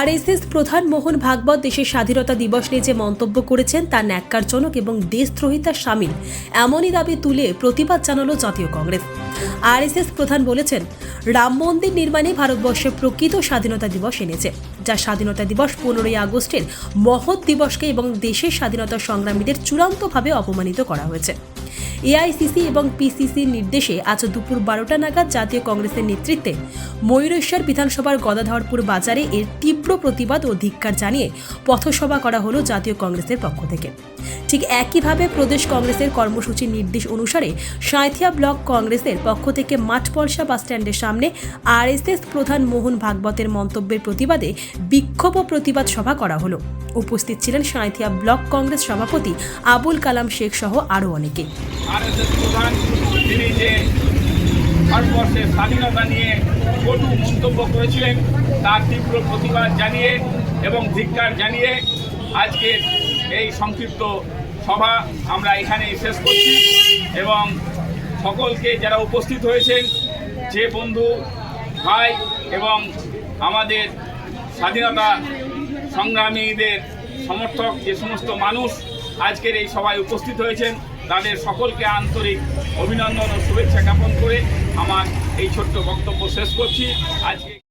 RSS প্রধান মোহন ভাগবত দেশের স্বাধীনতা দিবস নিয়ে যে মন্তব্য করেছেন, তা ন্যাক্কারজনক এবং দেশদ্রোহিতা সামিল। এমনই দাবি তুলে প্রতিবাদ জানালো জাতীয় কংগ্রেস। আরএসএস প্রধান বলেছেন, রাম মন্দির নির্মাণে ভারতবর্ষে প্রকৃত স্বাধীনতা দিবস এনেছে, যা স্বাধীনতা দিবস পনেরোই আগস্টের মহৎ দিবসকে এবং দেশের স্বাধীনতা সংগ্রামীদের চূড়ান্তভাবে অপমানিত করা হয়েছে। এআইসিসি এবং পিসিসির নির্দেশে আজ দুপুর বারোটা নাগাদ জাতীয় কংগ্রেসের নেতৃত্বে ময়ূরেশ্বর বিধানসভার গদাধরপুর বাজারে এর তীব্র প্রতিবাদ ও ধিক্কার জানিয়ে পথসভা করা হলো জাতীয় কংগ্রেসের পক্ষ থেকে। ঠিক একইভাবে প্রদেশ কংগ্রেসের কর্মসূচির নির্দেশ অনুসারে সাঁথিয়া ব্লক কংগ্রেসের পক্ষ থেকে মাঠপলসা বাসস্ট্যান্ডের সামনে আরএসএস প্রধান মোহন ভাগবতের মন্তব্যের প্রতিবাদে বিক্ষোভ ও প্রতিবাদ সভা করা হলো। উপস্থিত ছিলেন সাঁথিয়া ব্লক কংগ্রেস সভাপতি আবুল কালাম শেখ সহ আরও অনেকে। আরএসএস প্রধান তিনি যে ভারতবর্ষের স্বাধীনতা নিয়ে কটু মন্তব্য করেছিলেন, তার তীব্র প্রতিবাদ জানিয়ে এবং ধিক্কার জানিয়ে আজকের এই সংক্ষিপ্ত সভা আমরা এখানেই শেষ করছি এবং সকলকে যারা উপস্থিত হয়েছেন, যে বন্ধু, ভাই এবং আমাদের স্বাধীনতা সংগ্রামীদের সমর্থক, যে সমস্ত মানুষ আজকের এই সভায় উপস্থিত হয়েছেন তাদের সকলকে আন্তরিক অভিনন্দন ও শুভেচ্ছা জ্ঞাপন করে আমার এই ছোট্ট বক্তব্য শেষ করছি। আজকে